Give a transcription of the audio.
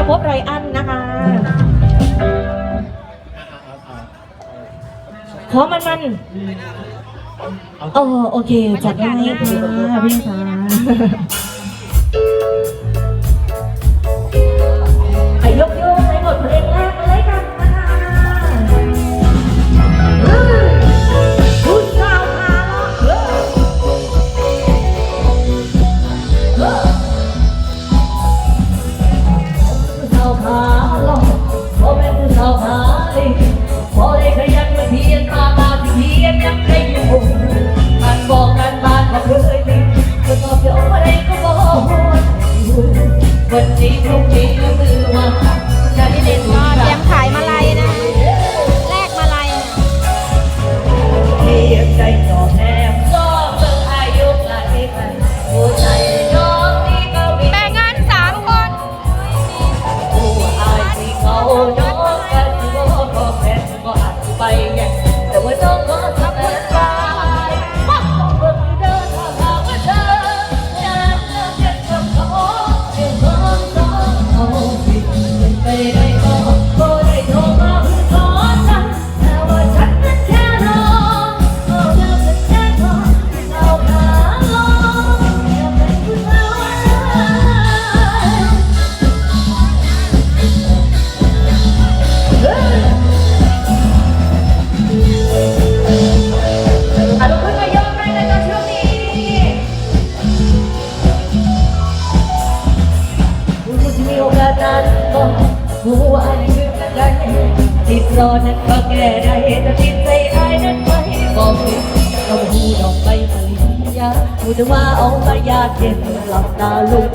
ะพบไรอันนะคะ ขอมันมันโอ้โอเคจัดได้ค่ะพี่ค่ะ วันนี้พรุ่งนี้ก็คือว่า นั้นก็หัวอันยืนกันติดรอนั้นก็แก้ได้แต่ติดใจไอ้นั้นไม่บอกผิดเราหูดอกไปปริญญาหูจะว่าเอามายาเย็นหลับตาลุก